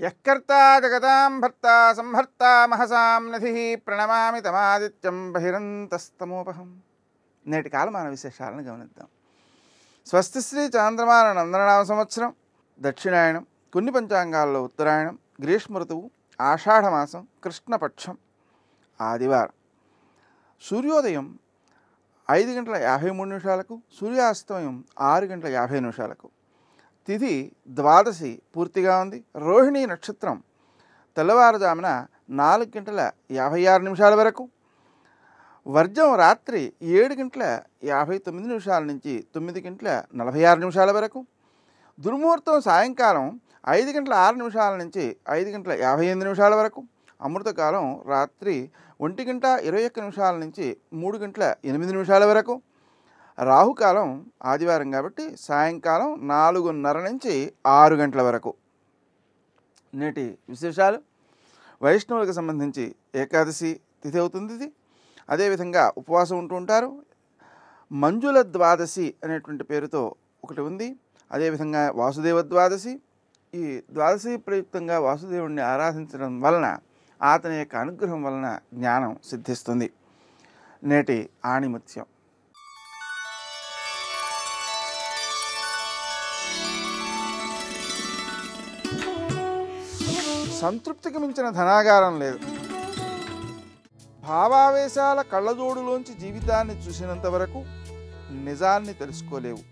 యకర్తా జగతాం భర్త సంహర్త మహసాం నధి ప్రణమామి తమాదిత్యం బహిరంతస్తమోపహం. నేటి కాలమాన విశేషాలను గమనిద్దాం. స్వస్తి శ్రీ చాంద్రమాన నందననామ సంవత్సరం దక్షిణాయనం కొన్ని పంచాంగాల్లో ఉత్తరాయణం గ్రీష్మ ఋతువు ఆషాఢమాసం కృష్ణపక్షం ఆదివారం. సూర్యోదయం ఐదు గంటల యాభై మూడు నిమిషాలకు సూర్యాస్తమయం ఆరు గంటల యాభై నిమిషాలకు. తిథి ద్వాదశి పూర్తిగా ఉంది. రోహిణి నక్షత్రం తెల్లవారుజామున నాలుగు గంటల యాభై ఆరు నిమిషాల వరకు వర్జం రాత్రి ఏడు గంటల యాభై తొమ్మిది నిమిషాల నుంచి తొమ్మిది గంటల నలభై ఆరు నిమిషాల వరకు దుర్ముహూర్తం సాయంకాలం ఐదు గంటల ఆరు నిమిషాల నుంచి ఐదు గంటల యాభై ఎనిమిది నిమిషాల వరకు అమృతకాలం రాత్రి ఒంటి గంట ఇరవై ఒక్క నిమిషాల నుంచి మూడు గంటల ఎనిమిది నిమిషాల వరకు రాహుకాలం ఆదివారం కాబట్టి సాయంకాలం నాలుగున్నర నుంచి ఆరు గంటల వరకు. నేటి విశేషాలు. వైష్ణవులకు సంబంధించి ఏకాదశి తిథి అవుతుంది ఇది. అదేవిధంగా ఉపవాసం ఉంటూ ఉంటారు. మంజుల ద్వాదశి అనేటువంటి పేరుతో ఒకటి ఉంది. అదేవిధంగా వాసుదేవ ద్వాదశి. ఈ ద్వాదశి ప్రయుక్తంగా వాసుదేవుణ్ణి ఆరాధించడం వలన అతని యొక్క అనుగ్రహం వలన జ్ఞానం సిద్ధిస్తుంది. నేటి ఆణిముత్యం. సంతృప్తికి మించిన ధనాగారం లేదు. భావావేశాల కళ్ళజోడులోంచి జీవితాన్ని చూసినంత వరకు నిజాన్ని తెలుసుకోలేవు.